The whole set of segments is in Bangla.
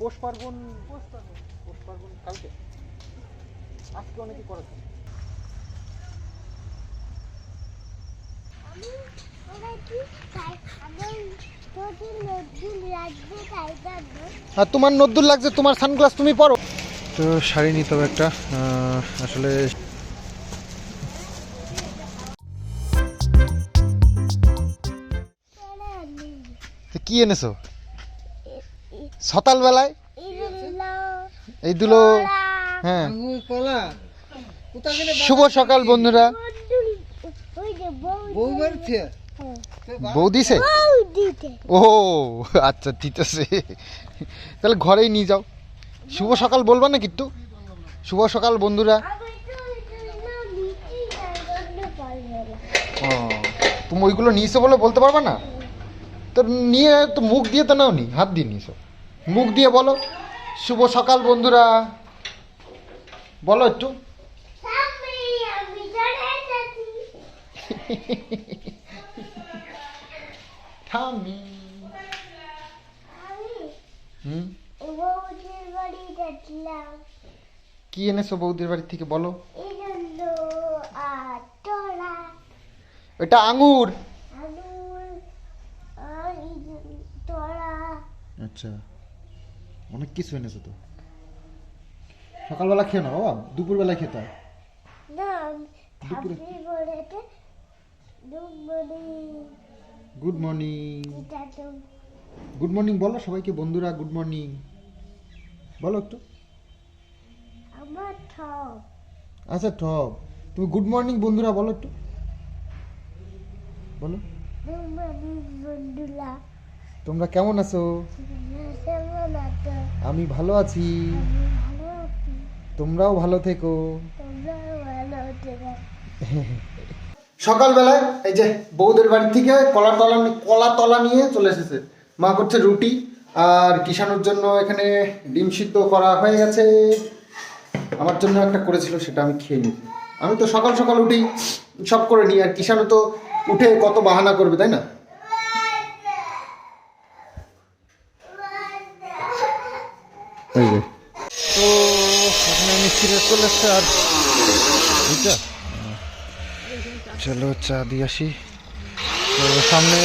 পৌষ পার্বণ পৌষ পার্বণ কালকে? আজকে অনেকে করেছে আর তোমার নদ্দুর লাগছে তোমার সানগ্লাস তুমি পরো। তো শাড়ি নিতে হবে একটা আসলে কি এনেছো? সকালবেলায়? এই দুলো হ্যাঁ। শুভ সকাল, বন্ধুরা। বউ দিছে ও আচ্ছা ঠিক আছে। তাহলে ঘরেই নিয়ে যাও। শুভ সকাল বলবা না কিন্তু শুভ সকাল, বন্ধুরা। ও, তুমি ওইগুলো নিয়েছো বলে বলতে পারবা না? তো নিয়ে তো মুখ দিয়ে তো নাও নি হাত দিয়ে নিয়েছো। মুখ দিয়ে বলো। শুভ সকাল বন্ধুরা। বলো একটু। কি এনেছো বৌদির বাড়ি থেকে বলো। এটা আঙুর। আচ্ছা। অনেক কিছু এনেছো তো। সকালবেলা খেয়ে না বাবা? দুপুরবেলা খেতে হয়। Good morning. Good morning. বলো সবাইকে বন্ধুরা গুড মর্নিং। বলো একটু। আমার ঠক আচ্ছা টপ তুমি গুড মর্নিং বন্ধুরা বলো একটু। বলো। বন্ধুরা। তোমরা কেমন আছো? আমি ভালো আছি। তোমরাও ভালো থেকো। সকালবেলায় এই যে বৌদের বাড়ি থেকে কলা তলা কলা তলা নিয়ে চলে এসেছে। মা করছে রুটি আর কিষানোর জন্য এখানে ডিম সিদ্ধ করা হয়ে গেছে। আমার জন্য একটা করেছিল, সেটা আমি খেয়ে নিই। আমি তো সকাল সকাল উঠেই সব করে নিই। আর কিষানও তো উঠে কত বাহানা করবে, তাই না? তো এখানে মিস্ত্রিরা চলে এসছে আর বুঝছা চলো চা দিয়ে আসি। তো সামনে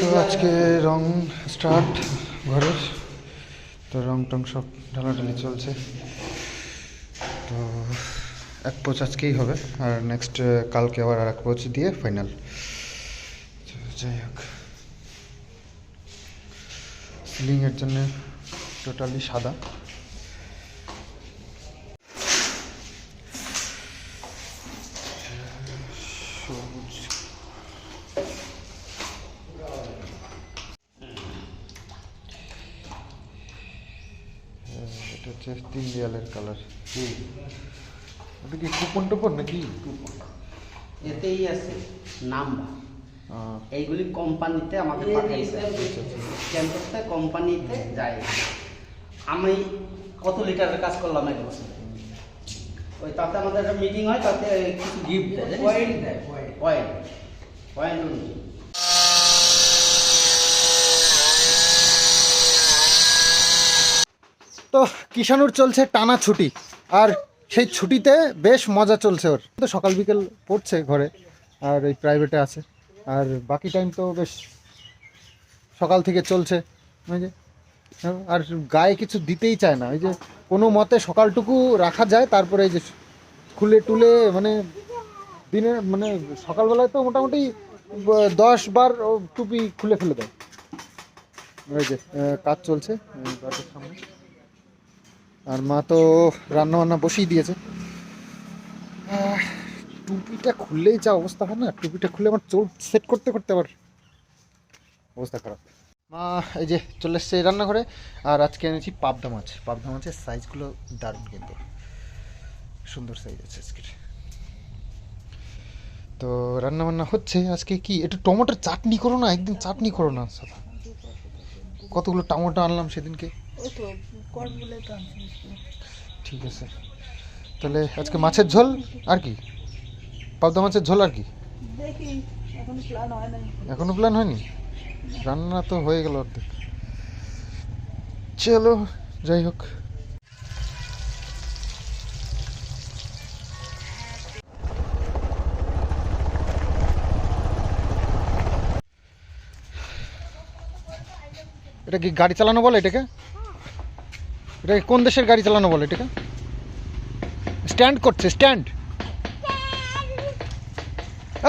তো আজকে রং স্টার্ট ঘরের। তো রং টং সব ঢালাঢালি চলছে। তো এক পোচ আজকেই হবে। আর নেক্সট কালকে আবার আর এক পোচ দিয়ে ফাইনাল যাই হোক। সিলিংয়ের জন্য টোটালি সাদা। এটা হচ্ছে তিন দেয়ালের কালার ওটা কি কুপন টুপন নাকি? কুপন। এতেই আছে নাম্বার। এইগুলি কোম্পানিতে আমাকে পাঠাইছে। স্ক্যান করতে কোম্পানিতে যায়। আমি কত লিটারের কাজ করলাম এক বছর? ওই তাতে আমাদের একটা মিটিং হয় তাতে কিছু গিফট দেয় পয়েন্ট দেয় পয়েন্ট পয়েন্ট অনুযায়ী। তো কিষানুর চলছে টানা ছুটি আর সেই ছুটিতে বেশ মজা চলছে ওর। তো সকাল বিকেল পড়ছে ঘরে আর এই প্রাইভেটে আছে। আর বাকি টাইম তো বেশ সকাল থেকে চলছে। ওই যে, আর গায়ে কিছু দিতেই চায় না। ওই যে কোনো মতে সকালটুকু রাখা যায়, তারপরে এই যে খুলে টুলে মানে দিনে মানে সকালবেলায় তো মোটামুটি দশ বার টুপি খুলে ফেলে দেয়। ওই যে কাজ চলছে আর মা তো রান্না বান্না বসিয়ে দিয়েছে। টুপিটা খুললেই যা অবস্থা হয় না টুপিটা খুলে আমার চোখ সেট করতে করতে আবার অবস্থা খারাপ। মা এই যে চলে এসছে রান্নাঘরে আর আজকে এনেছি পাবদা মাছ। পাবদা মাছের সাইজগুলো দারুণ কিন্তু। সুন্দর সাইজ আছে আজকের। তো রান্না বান্না হচ্ছে আজকে কি? একটু টমেটোর চাটনি করো না একদিন চাটনি করো না সাদা কতগুলো টমেটো আনলাম সেদিনকে? ঠিক আছে। তাহলে আজকে মাছের ঝোল আর কি? পাবদা মাছের ঝোল আর কি এখনও প্ল্যান হয়নি? রান্না তো হয়ে গেল অর্ধেক। চলো যাই হোক। এটা কি গাড়ি চালানো বলে এটাকে? এটা কোন দেশের গাড়ি চালানো বলে এটাকে? স্ট্যান্ড করছে স্ট্যান্ড।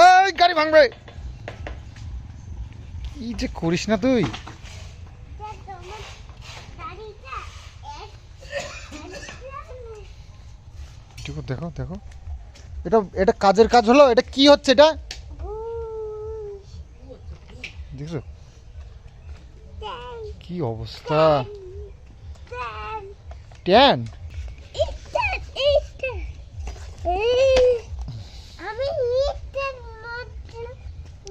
এই গাড়ি ভাঙবে। কি যে করিস না তুই। দেখো দেখো। এটা এটা কাজের কাজ হলো? এটা কি হচ্ছে এটা? দেখছ? কি অবস্থা? ট্যান আমি ইটের মধ্যে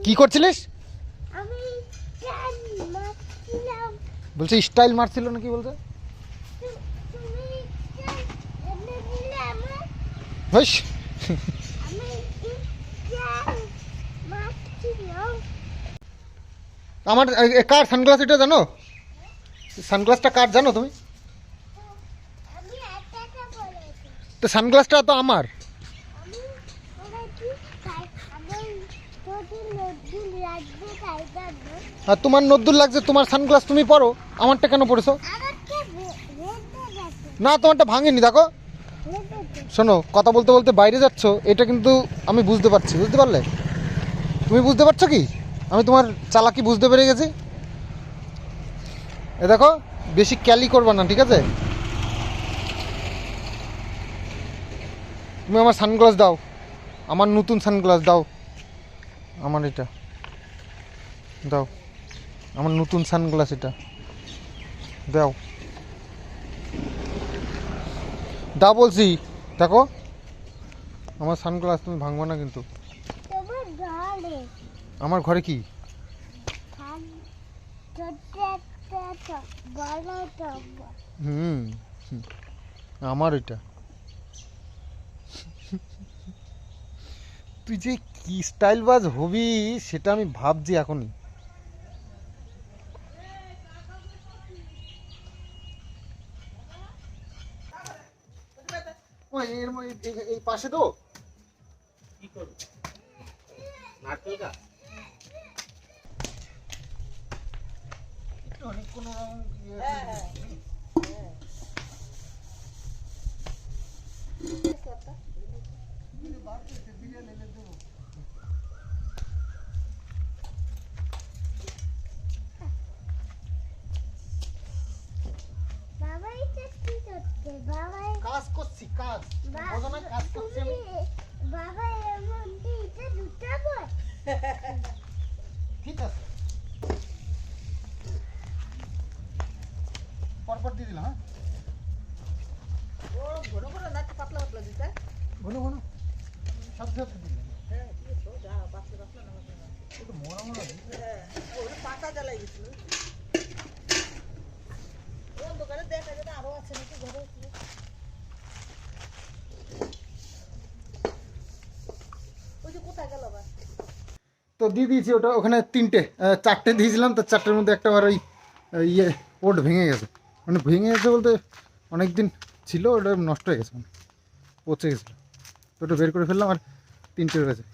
কি করছিলিস? বলছে স্টাইল মারছিল না কি বলছে আমার? কার সানগ্লাস এটা জানো? সানগ্লাসটা কার জানো তুমি? তো সানগ্লাসটা তো আমার আমি বলেছি তাই আমার যদি নদী লাগবে তাই জন্য আর তোমার নদ্দুর লাগছে তোমার সানগ্লাস তুমি পরো। আমারটা কেন পড়েছো না তোমারটা ভাঙেনি দেখো। শোনো কথা বলতে বলতে বাইরে যাচ্ছ এটা কিন্তু আমি বুঝতে পারছি বুঝতে পারলে? তুমি বুঝতে পারছ কি? আমি তোমার চালাকি বুঝতে পেরে গেছি। এ দেখো বেশি ক্যালি করবে না ঠিক আছে? তুমি আমার সানগ্লাস দাও। আমার নতুন সানগ্লাস দাও। আমার এটা। দাও। আমার নতুন সানগ্লাস এটা। দাও। দাও বলছি দেখো। আমার সানগ্লাস তুমি ভাঙবো না কিন্তু। আমার ঘরে কি? হুম। আমার এটা। তুই যে কি স্টাইল বাজ হবি সেটা আমি ভাবছি এখনই। এর এই- পাশে তো? কি করব? নারকেল গাছ অনেক কোনো বাবা এটা কি করছে বাবা কাজ করছি কাজ বা- বোঝো না কাজ করছি আমি তুমি বাবা এর মধ্যে এটা ঢুকাবো ঠিক আছে পরপর দিয়ে দিলাম হ্যাঁ ও ঘন ঘন না পাতলা পাতলা দিতে ঘন ঘন সাথে সাথে দিলাম হ্যাঁ কি সোজা পাতলা পাতলা না একটু মোড়া মোড়া দিই। হ্যাঁ ওটা পাতা জ্বালাই গেছিল অন্ধকারে দেখা যায় না আরও আছে নাকি ঘরে ওই যে কোথায় গেল আবার তো দিয়ে দিয়েছি ওটা, ওখানে তিনটে চারটে দিয়েছিলাম, তো চারটের মধ্যে একটা আবার ওই ইয়ে ওট ভেঙে গেছে। মানে ভেঙে গেছে বলতে অনেক দিন ছিল, ওটা নষ্ট হয়ে গেছে মানে পচে গেছিল। ওটা বের করে ফেললাম আর তিনটে রয়েছে।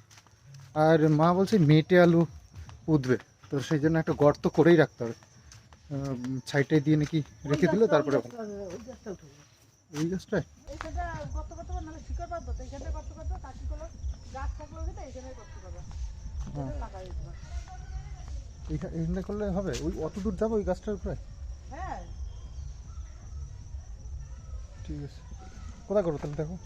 আর মা বলছে মেটে আলু পুঁতবে, তো সেই জন্য একটা গর্ত করেই রাখতে হবে। ছাইটাই দিয়ে নাকি রেখে দিলে, তারপরে। ওই গাছটা? গাছটায় গর্ত শিকড় তো গাছ হ্যাঁ। এইখানে করলে হবে? ওই অত দূর যাব ওই গাছটার উপরে? হ্যাঁ। ঠিক আছে। কোথায় করব তাহলে দেখো?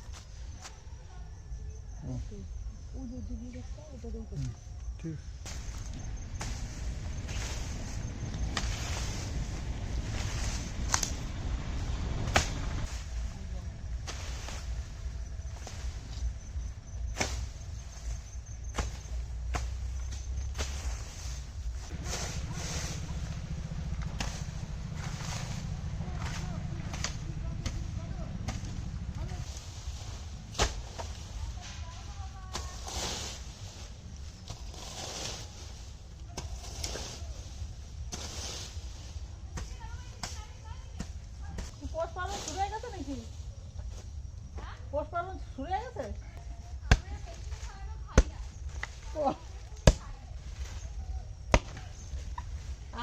ঠিক। আছে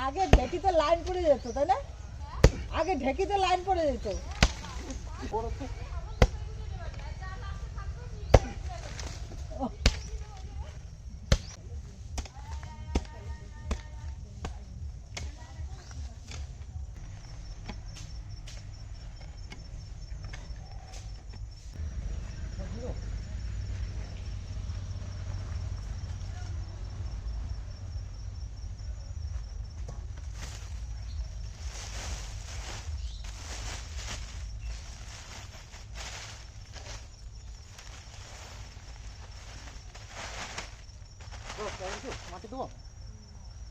আগে ঢেকিতে লাইন পড়ে যেত তাই না? আগে ঢেকিতে লাইন পড়ে যেত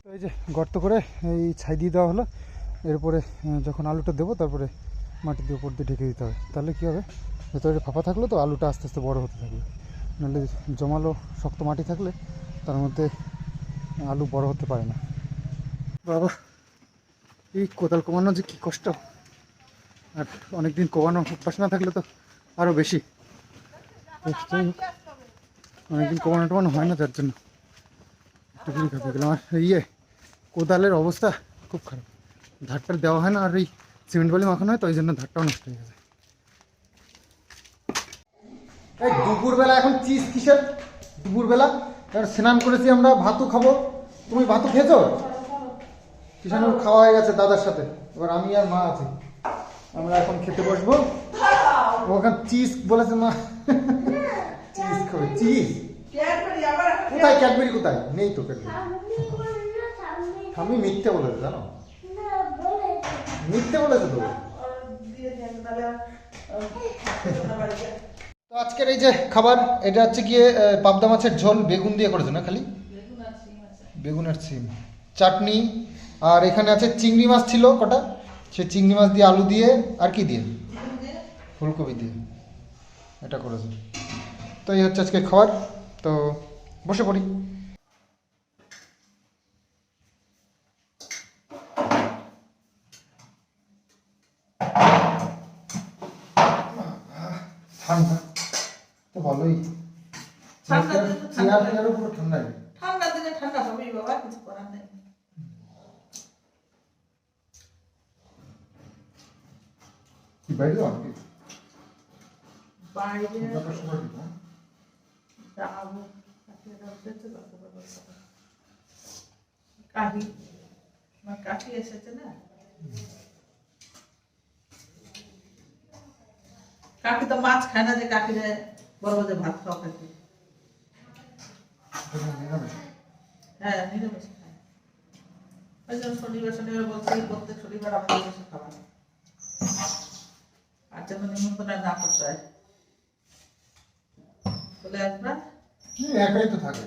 তো এই যে গর্ত করে এই ছাই দিয়ে দেওয়া হলো। এরপরে যখন আলুটা দেবো, তারপরে মাটি দিয়ে উপর দিয়ে ঢেকে দিতে হবে। তাহলে কী হবে? ভেতরে ফাঁপা থাকল তো, আলুটা আস্তে আস্তে বড় হতে থাকবে নাহলে জমালো, শক্ত মাটি থাকলে তার মধ্যে আলু বড় হতে পারে না। বাবা, এই কোদাল কমানো যে কী কষ্ট। আর অনেকদিন কমানো অভ্যাস না থাকলে তো আরও বেশি। যাই হোক। অনেকদিন কমানো টমানো হয় না তার জন্য। একটুখানি খাতে গেলাম আর ইয়ে কোদালের অবস্থা খুব খারাপ। ধারটা দেওয়া হয় না আর এই সিমেন্ট বালি মাখানো হয়, তো ওই জন্য ধারটাও নষ্ট হয়ে গেছে। এই দুপুরবেলা এখন চিজ কিসের? দুপুরবেলা। এবার স্নান করেছি আমরা, ভাতও খাব। তুমি ভাতও খেয়েছো? কিষানুর খাওয়া হয়ে গেছে দাদার সাথে। এবার আমি আর মা আছি। আমরা এখন খেতে বসবো। ওখানে চিজ বলেছে, মা, চিজ খাবে। চিজ? কোথায় ক্যাডবেরি কোথায়? নেই তো ক্যাডবেরি। আমি মিথ্যে বলেছে জানো? মিথ্যে বলেছে তো? তো আজকের এই যে খাবার এটা হচ্ছে গিয়ে পাবদা মাছের ঝোল বেগুন দিয়ে করেছে না খালি? বেগুন আর সিম চাটনি আর এখানে আছে চিংড়ি মাছ ছিল কটা? সে চিংড়ি মাছ দিয়ে আলু দিয়ে আর কি দিয়ে? ফুলকপি দিয়ে। এটা করেছে। তো এই হচ্ছে আজকে খাবার। তো বসে পড়ি। ঠান্ডা। তো ভালোই। ঠান্ডা চেয়ার লাগে। ঠান্ডা ঠান্ডা দিনে ঠান্ডা হবেই বাবা কিছু করার নেই। কি বাইরে বাইরে যাব। কাকি এসেছে না? কাকি তো মাছ খায় না যে কাকিরে বলব যে ভাত খাও কাকি হ্যাঁ নিরামিষ খায়। ওই জন্য শনিবার শনিবার বলছে প্রত্যেক শনিবার আমাদের নিরামিষ খাবার আর যেন নিমন্ত্রণ না করতে হয় চলে আসবা একাই তো থাকে।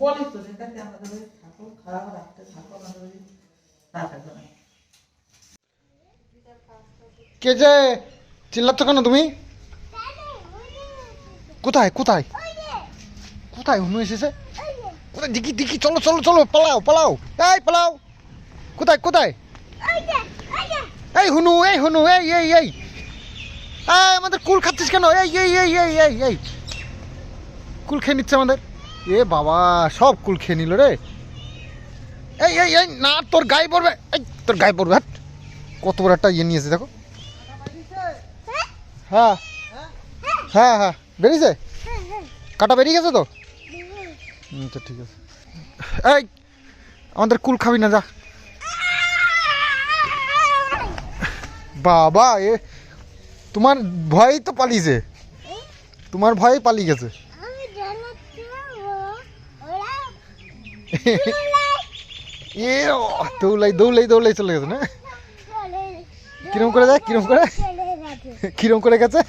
বলি তো যেটাকে আমাদের থাকো খারাপ রাখতে থাকো আমাদের বাড়ি তা না। কে যে চিল্লাচ্ছ কেন তুমি? কোথায় কোথায়? কোথায়? হুনু এসেছে? কোথায়? দিকি দিকি চলো চলো চলো, পালাও পালাও। এই, পালাও। কোথায় কোথায়? এই হুনু এই হুনু, এই এই এই। এই, আমাদের কুল খাচ্ছিস কেন? এই এই এই এই এই এই। কুল খেয়ে নিচ্ছে আমাদের। এ বাবা, সব কুল খেয়ে নিল রে। এই এই এই, না, তোর গায়ে পড়বে। এই, তোর গায়ে পড়বে, হাট। কত বড় একটা ইয়ে নিয়েছে দেখো। হ্যাঁ। হ্যাঁ হ্যাঁ। বেরিয়েছে? কাটা বেরিয়ে গেছে তো? আচ্ছা ঠিক আছে। এই, আমাদের কুল খাবি না, যা। বাবা, এ, তোমার ভয়েই তো পালিয়েছে। তোমার ভয়েই পালিয়ে গেছে। এ, দৌলাই দৌলাই দৌলাই চলে গেছে, না? কিরম করে যায় কিরম করে? কিরম করে গেছে?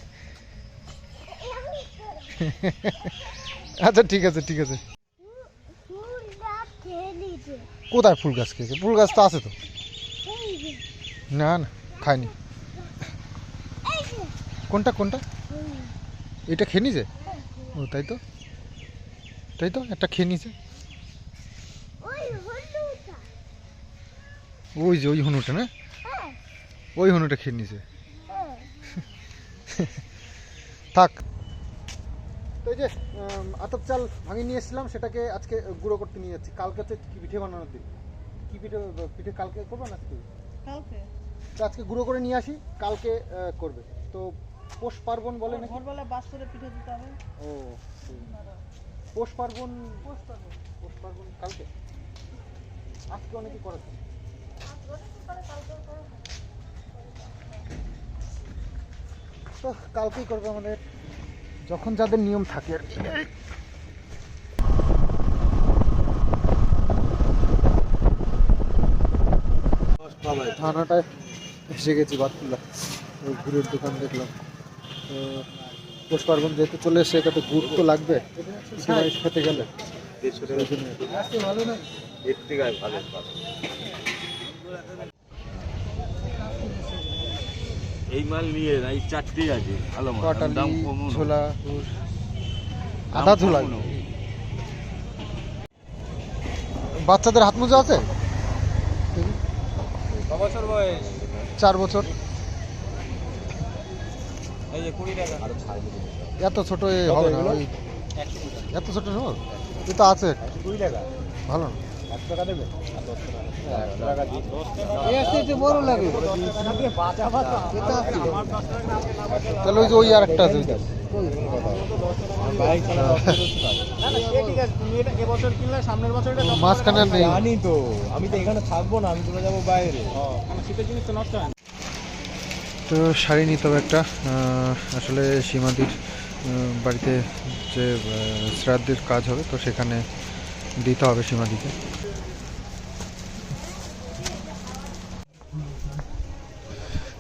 আচ্ছা ঠিক আছে ঠিক আছে। কোথায় ফুল গাছ খেয়েছে? ফুল গাছ তো আছে তো। না না খায়নি। কোনটা কোনটা? এটা খেয়ে নিছে ও তাই তো। তাই তো একটা খেয়ে নিছে ওই যে ওই হনুটা না? ওই হনুটা খেয়ে নিছে থাক। তো এই যে আতপ চাল ভাঙিয়ে নিয়ে এসেছিলাম সেটাকে আজকে গুঁড়ো করতে নিয়ে যাচ্ছি। কালকে হচ্ছে কি পিঠে বানানোর দিন? কি পিঠে পিঠে কালকে করবে না আজকে? কালকে। তো আজকে গুঁড়ো করে নিয়ে আসি কালকে করবে। তো পৌষ পার্বণ বলে নাকি? ভোরবেলা বাস করে পিঠে দিতে হবে। ও সেই। পৌষ পার্বণ পৌষ পার্বণ। কালকে? আজকে অনেকে করেছে। তো কালকেই করবে আমাদের যখন যাদের নিয়ম থাকে আর কি। থানাটায় এসে গেছি বাতকুল্লা ওই গুড়ের দোকান দেখলাম। তো পৌষ পার্বণ যেহেতু চলে এসে এটাতে গুড় তো লাগবে খেতে গেলে। ভালো না এই মাল নিয়ে না এই চারটেই আছে ভালো মাল। দাম কম ছোলা আধা ছোলা বাচ্চাদের হাত মোজা আছে? বছর বয়স? চার বছর। এই যে কুড়ি টাকা। এত ছোট এ হবে না ওই এত ছোট নেব এ তো আছে। কুড়ি টাকা। ভালো। না একশো টাকা দেবে? তাহলে ওই যে ওই আর একটা আছে মাঝখানে নেই। জানি তো আমি তো এখানে থাকব না আমি চলে যাব বাইরে। শীতের জিনিস তো নষ্ট হয় তো শাড়ি নিতে হবে একটা আসলে সীমাদির বাড়িতে যে শ্রাদ্ধের কাজ হবে তো সেখানে দিতে হবে সীমাদিকে।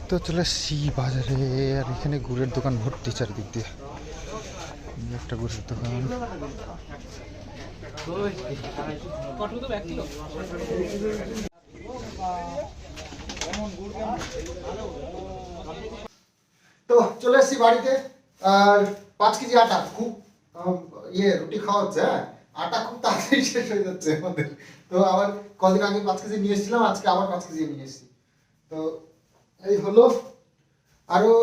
তো চলে এসছি বাজারে, আর এখানে গুড়ের দোকান ভর্তি চারিদিক দিয়ে। একটা গুড়ের দোকান। তো চলে এসেছি বাড়িতে, আর পাঁচ কেজি আটা, খুব ইয়ে রুটি খাওয়া হচ্ছে হ্যাঁ? আটা খুব তাড়াতাড়ি শেষ হয়ে যাচ্ছে আমাদের। তো আবার কদিন আগে পাঁচ কেজি নিয়ে এসেছিলাম, আজকে আবার পাঁচ কেজি নিয়ে এসেছি। তো এই হলো। আরও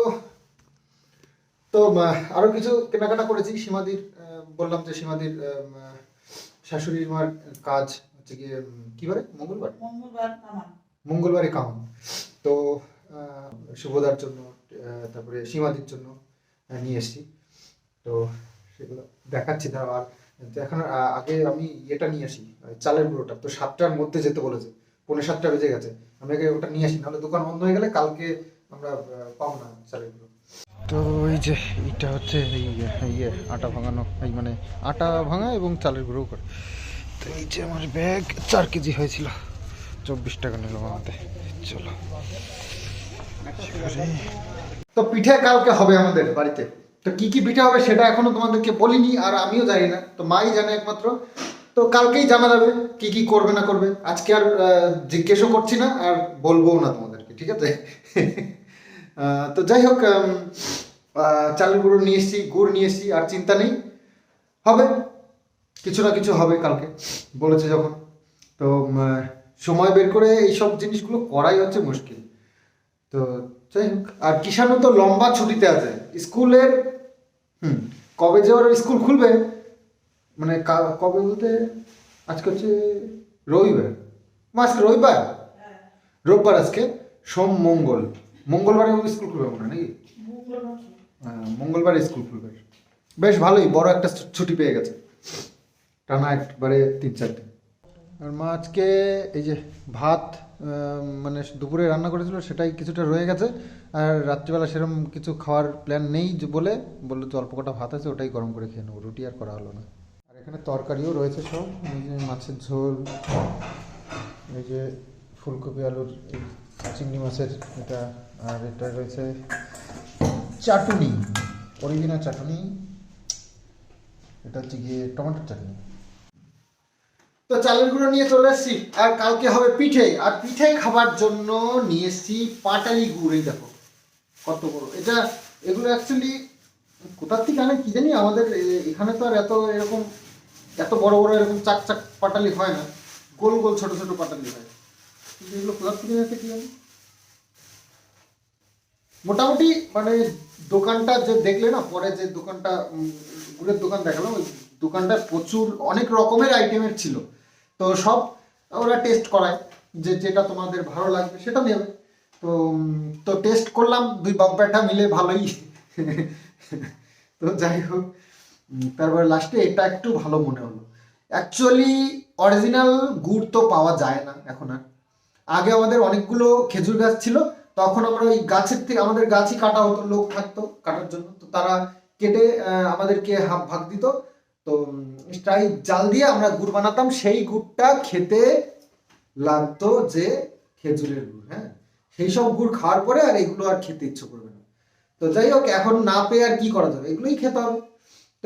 তো আরও কিছু কেনাকাটা করেছি। সীমাদির বললাম যে সীমাদির আহ, শাশুড়ির মার কাজ হচ্ছে গিয়ে কি বারে মঙ্গলবার? মঙ্গলবার কামান। তো শুভদার জন্য তারপরে সীমাদির জন্য নিয়ে এসেছি। তো সেগুলো দেখাচ্ছি। দাঁড়াও আর এখন আগে আমি ইয়েটা নিয়ে আসি চালের গুঁড়োটা। তো সাতটার মধ্যে যেতে বলেছে। পৌনে সাতটা বেজে গেছে। আমি আগে ওটা নিয়ে আসি নাহলে দোকান বন্ধ হয়ে গেলে কালকে আমরা পাবো না চালের তো এই যে এইটা হচ্ছে এই ইয়ে আটা ভাঙানো এই মানে আটা ভাঙা এবং চালের গুঁড়ো করে। তো এই যে আমার ব্যাগ চার কেজি হয়েছিল। চব্বিশ টাকা নিল আমাদের। চলো। তো পিঠে কালকে হবে আমাদের বাড়িতে। তো কি কি পিঠে হবে সেটা এখনও তোমাদেরকে বলিনি আর আমিও জানি না। তো মাই জানে একমাত্র। তো কালকেই জানা যাবে কি কি করবে না করবে। আজকে আর জিজ্ঞেসও করছি না, আর বলবোও না তোমাদেরকে, ঠিক আছে? তো যাই হোক চালের গুঁড়ো নিয়ে এসছি, গুড় নিয়ে এসছি, আর চিন্তা নেই। হবে, কিছু না কিছু হবে কালকে, বলেছে যখন। তো সময় বের করে এইসব জিনিসগুলো করাই হচ্ছে মুশকিল। তো যাই হোক, আর কিষাণও তো লম্বা ছুটিতে আছে। স্কুলের, হুম, কবে যে ওর স্কুল খুলবে মানে কবে বলতে? আজকে হচ্ছে রবিবার। আজকে রবিবার? রোববার আজকে? সোম মঙ্গল। মঙ্গলবারে স্কুল খুলবে মনে নাকি? হ্যাঁ, মঙ্গলবারে স্কুল খুলবে। বেশ ভালোই বড় একটা ছুটি পেয়ে গেছে। টানা একবারে তিন চার দিন। আর মা আজকে এই যে ভাত মানে দুপুরে রান্না করেছিল সেটাই কিছুটা রয়ে গেছে। আর রাত্রিবেলা সেরকম কিছু খাওয়ার প্ল্যান নেই বলে বলল তো অল্প কটা ভাত আছে ওটাই গরম করে খেয়ে নেব। রুটি আর করা হলো না। এখানে তরকারিও রয়েছে সব। এই যে মাছের ঝোল, এই যে ফুলকপি আলুর চিংড়ি মাছের এটা, আর এটা রয়েছে চাটুনি অরিজিনাল চাটুনি। এটা হচ্ছে গিয়ে টমেটোর চাটনি। তো চালের গুঁড়ো নিয়ে চলে এসেছি, আর কালকে হবে পিঠে। আর পিঠে খাবার জন্য নিয়ে এসেছি পাটালি গুড়। এই দেখো, কত বড়। এটা, এগুলো অ্যাকচুয়ালি কোথার থেকে আনে কি জানি? আমাদের এখানে তো আর এত এরকম এত বড় বড় এরকম চাক চাক পাটালি হয় না। গোল গোল ছোট ছোট পাটালি হয়। কিন্তু এগুলো কোথার থেকে এনেছে কি মোটামুটি মানে দোকানটা যে দেখলে না, পরে যে দোকানটা গুড়ের দোকান দেখালাম, ওই দোকানটা প্রচুর, অনেক রকমের আইটেমের ছিল। তো সব ওরা টেস্ট করায় যে যেটা তোমাদের ভালো লাগবে সেটা নেবে। তো তো টেস্ট করলাম, দুই বাপ বেটা মিলে ভালোই। তো যাই হোক তারপরে লাস্টে এটা একটু ভালো মনে হলো। অ্যাকচুয়ালি অরিজিনাল গুড় তো পাওয়া যায় না এখন আর। আগে আমাদের অনেকগুলো খেজুর গাছ ছিল, তখন আমরা ওই গাছের থেকে, আমাদের গাছই কাটা হতো, লোক থাকতো কাটার জন্য। তো তারা কেটে আমাদেরকে হাফ ভাগ দিত। তো তাই জাল দিয়ে আমরা গুড় বানাতাম। সেই গুড়টা খেতে লাগতো যে খেজুরের গুড় হ্যাঁ? সেই সব গুড় খাওয়ার পরে আর এগুলো আর খেতে ইচ্ছে করবে না। তো যাই হোক, এখন না পেয়ে আর কি করা যাবে? এগুলোই খেতে হবে।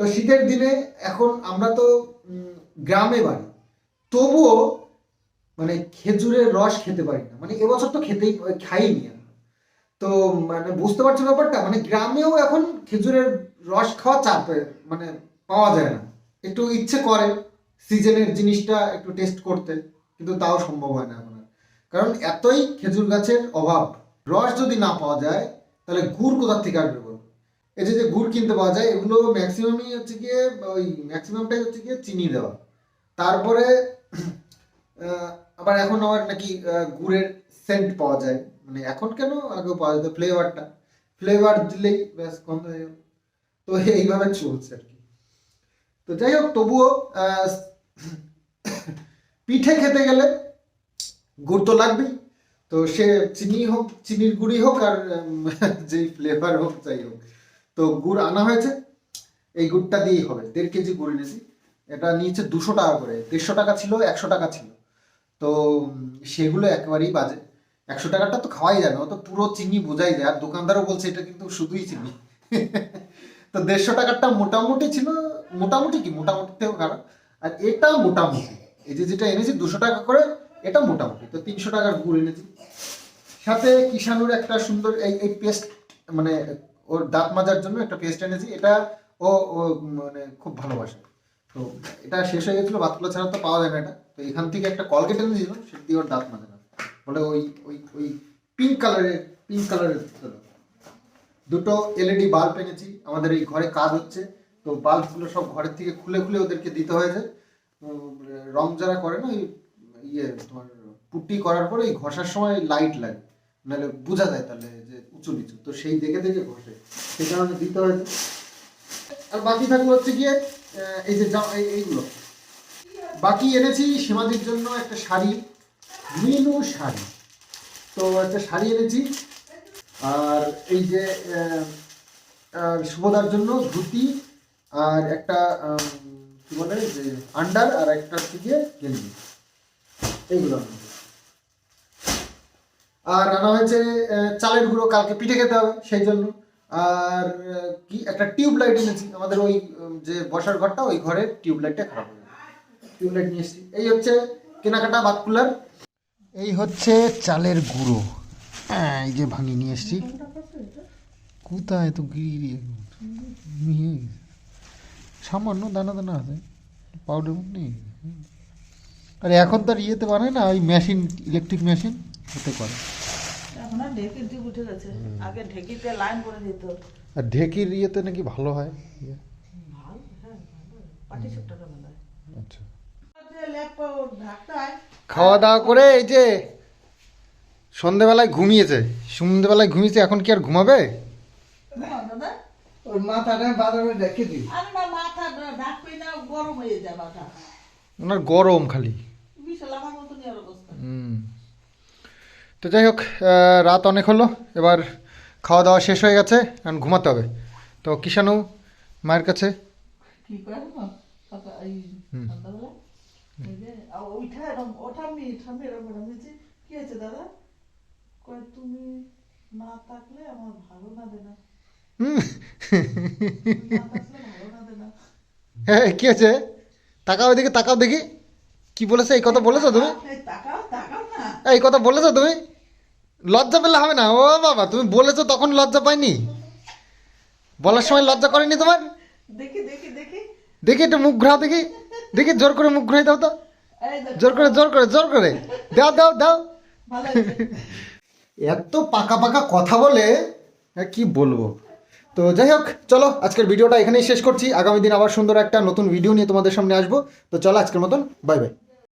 তো শীতের দিনে এখন আমরা তো গ্রামে বাড়ি। তবুও মানে খেজুরের রস খেতে পারি না। মানে এবছর তো খেতেই, খাইনি তো মানে বুঝতে পারছ ব্যাপারটা? মানে গ্রামেও এখন খেজুরের রস খাওয়া চাপে মানে পাওয়া যায় না। একটু ইচ্ছে করে সিজনের জিনিসটা একটু টেস্ট করতে, কিন্তু তাও সম্ভব হয় না এখন। কারণ এতই খেজুর গাছের অভাব। রস যদি না পাওয়া যায়, তাহলে গুড় কোথার থেকে আসবে এই যে গুড় কিনতে পাওয়া যায়, এগুলো ম্যাক্সিমামই হচ্ছে গিয়ে, ওই ম্যাক্সিমামটাই হচ্ছে গিয়ে চিনি দেওয়া। তারপরে আবার এখন আবার নাকি গুড়ের সেন্ট পাওয়া যায়। মানে এখন কেন আগেও পাওয়া যেত ফ্লেভারটা ফ্লেভার দিলেই ব্যাস, গন্ধ হয়ে যাবে। তো এইভাবে চলছে আর কি। তো যাই হোক, তবুও পিঠে খেতে গেলে গুড় তো লাগবেই। তো সে চিনি হোক, চিনির গুড়ই হোক আর যেই ফ্লেভার হোক, যাই হোক। তো গুড় আনা হয়েছে। এই গুড়টা দিয়েই হবে। দেড় কেজি গুড় এনেছি। এটা নিয়েছে দুশো টাকা করে। দেড়শো টাকা ছিল, একশো টাকা ছিল। তো সেগুলো একেবারেই বাজে। একশো টাকাটা তো খাওয়াই যায় না। তো পুরো চিনি বোঝাই যায়। আর দোকানদারও বলছে, এটা কিন্তু শুধুই চিনি। তো দেড়শো টাকারটা মোটামুটি ছিল। মোটামুটি কি? মোটামুটিতেও খারাপ। আর এটা মোটামুটি। এই যে যেটা এনেছি, দুশো টাকা করে, এটা মোটামুটি। তো তিনশো টাকার গুড় এনেছি। সাথে কিষানুর একটা সুন্দর এই এই পেস্ট মানে ওর দাঁত মাজার জন্য একটা পেস্ট এনেছি। এটা ও ও মানে খুব ভালোবাসে। তো এটা শেষ হয়ে গেছিল বাতকুলা ছাড়া তো পাওয়া যায় না। তো এখান থেকে একটা কলগেট এনেছিল সেটা দিয়ে ওর দাঁত মাজা না বলে ওই ওই ওই পিঙ্ক কালারের পিঙ্ক কালারের দুটো এলইডি বাল্ব এনেছি। আমাদের এই ঘরে কাজ হচ্ছে। তো বাল্বগুলো সব ঘরের থেকে খুলে খুলে ওদেরকে দিতে হয়েছে। উম, রং যারা করে না ওই ইয়ে তোমার পুট্টি করার পরে এই ঘষার সময় লাইট লাগে। নাহলে বোঝা যায় তাহলে উঁচু নিচু তো সেই দেখে দেখে ঘষে সেই কারণে দিতে হয়েছে আর বাকি থাকল হচ্ছে গিয়ে এই যে এইগুলো। বাকি এনেছি সীমাদির জন্য একটা শাড়ি মিনু শাড়ি। তো একটা শাড়ি এনেছি। আর এই যে শুভদার জন্য ধুতি, আর একটা কি বলে, যে আন্ডার, আর একটা হচ্ছে গিয়ে গেঞ্জি। এইগুলো। আর রান্না হয়েছে চালের গুঁড়ো কালকে পিঠে খেতে হবে, সেই জন্য। আর কি, একটা টিউব লাইট এনেছি, আমাদের ওই যে বসার ঘরটা, ওই ঘরের টিউব লাইটটা খারাপ হয়ে টিউব লাইট নিয়ে এসেছি। এই হচ্ছে কেনাকাটা বাদ কুলার। এই হচ্ছে চালের গুঁড়ো। হ্যাঁ এই যে ভাঙি নিয়ে এসেছি। কোথায় তো গিরি। সামান্য দানা দানা আছে পাউডার নেই আর এখন তো আর ইয়েতে বানায় না, ওই মেশিন ইলেকট্রিক মেশিন হতে করে এখন আর ঢেকির যুগ উঠে গেছে। আগে ঢেকিতে লাইন করে দিত। আর ঢেকির ইয়েতে নাকি ভালো হয়? ইয়ে, ভালো হ্যাঁ পাটি সুট্টাটা ভালো হয়? আচ্ছা। খাওয়া দাওয়া করে এই যে সন্ধেবেলায় ঘুমিয়েছে। সন্ধেবেলায় ঘুমিয়েছে এখন কি আর ঘুমাবে? ওর মাথাটা বাজারে রেখে দিই। মাথা ঢাকবি না গরম হয়ে যায় মাথা। ওনার গরম খালি। বিশাল আমার মতনই অবস্থা। হুম। তো যাই হোক রাত অনেক হলো এবার খাওয়া দাওয়া শেষ হয়ে গেছে এখন ঘুমাতে হবে। তো কিষানু মায়ের কাছে। হ্যাঁ কী আছে তাকাও এদিকে তাকাও দেখি। কি বলেছে? এই কথা বলেছ তুমি? এই কথা বলেছ তুমি? লজ্জা পেলে হবে না। ও বাবা তুমি বলেছ তখন লজ্জা পাইনি? বলার সময় লজ্জা করেনি তোমার? দেখি দেখি দেখি। দেখি একটু মুখ ঘোরাও দেখি। দেখি জোর করে মুখ ঘুরাই দাও তো। জোর করে জোর করে জোর করে। দাও দাও দাও। এত পাকা পাকা কথা বলে কি বলব? তো যাই হোক চলো আজকের ভিডিওটা এখানেই শেষ করছি। আগামী দিন আবার সুন্দর একটা নতুন ভিডিও নিয়ে তোমাদের সামনে আসব। তো চলো আজকের মতন বাই বাই